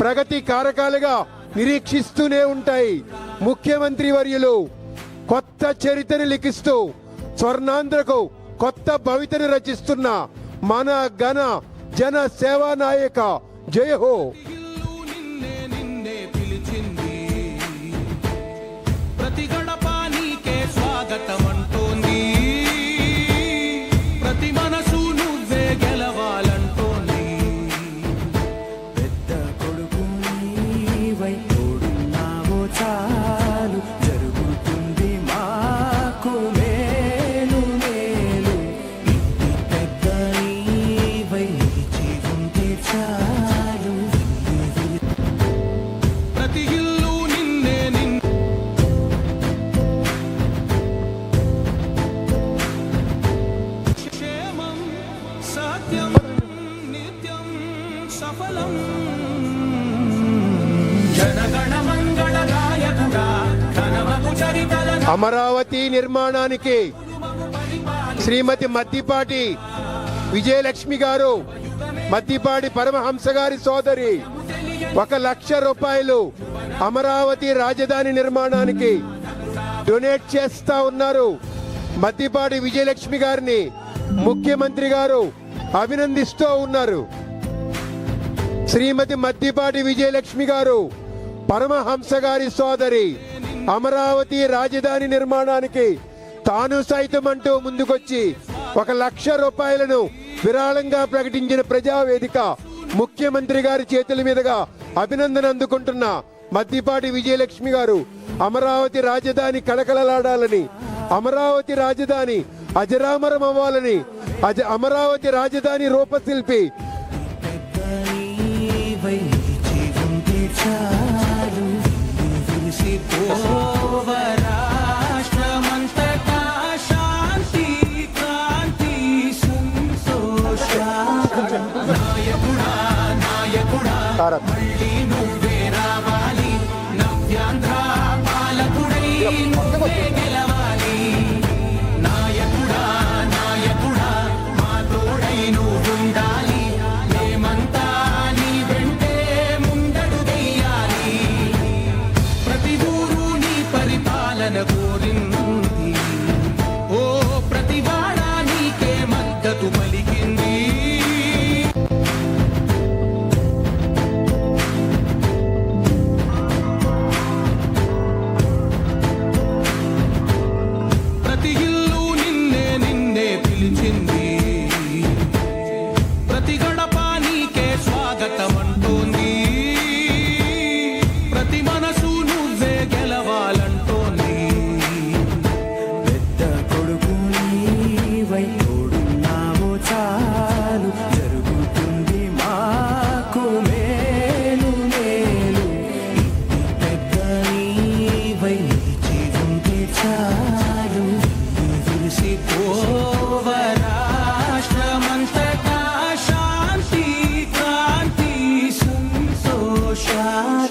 ప్రగతి కారకాలుగా నిరీక్షిస్తూనే ఉంటాయి ముఖ్యమంత్రి వర్యులు. కొత్త చరిత్రను లిఖిస్తూ స్వర్ణాంధ్రకు కొత్త భవితను రచిస్తున్న మన ఘన జన సేవా నాయక జయ హో. సత్యం నిత్యం సఫలం. అమరావతి నిర్మాణానికి శ్రీమతి మద్దిపాటి విజయలక్ష్మి గారు మద్దిపాటి పరమహంస గారి సోదరి ఒక లక్ష రూపాయలు అమరావతి రాజధాని నిర్మాణానికి డొనేట్ చేస్తా ఉన్నారు మద్దిపాటి విజయలక్ష్మి గారిని. ముఖ్యమంత్రి గారు అభినందిస్తూ ఉన్నారు. శ్రీమతి మద్దిపాటి విజయలక్ష్మి గారు పరమహంస గారి సోదరి అమరావతి రాజధాని నిర్మాణానికి తాను సైతం అంటూ ముందుకొచ్చి ఒక లక్ష రూపాయలను విరాళంగా ప్రకటించిన ప్రజావేదిక ముఖ్యమంత్రి గారి చేతుల మీదుగా అభినందన అందుకుంటున్న మద్దిపాటి విజయలక్ష్మి గారు అమరావతి రాజధాని కళకళలాడాలని అమరావతి రాజధాని అజరామరం అవ్వాలని అజ అమరావతి రాజధాని రూపశిల్పి. నీవై side.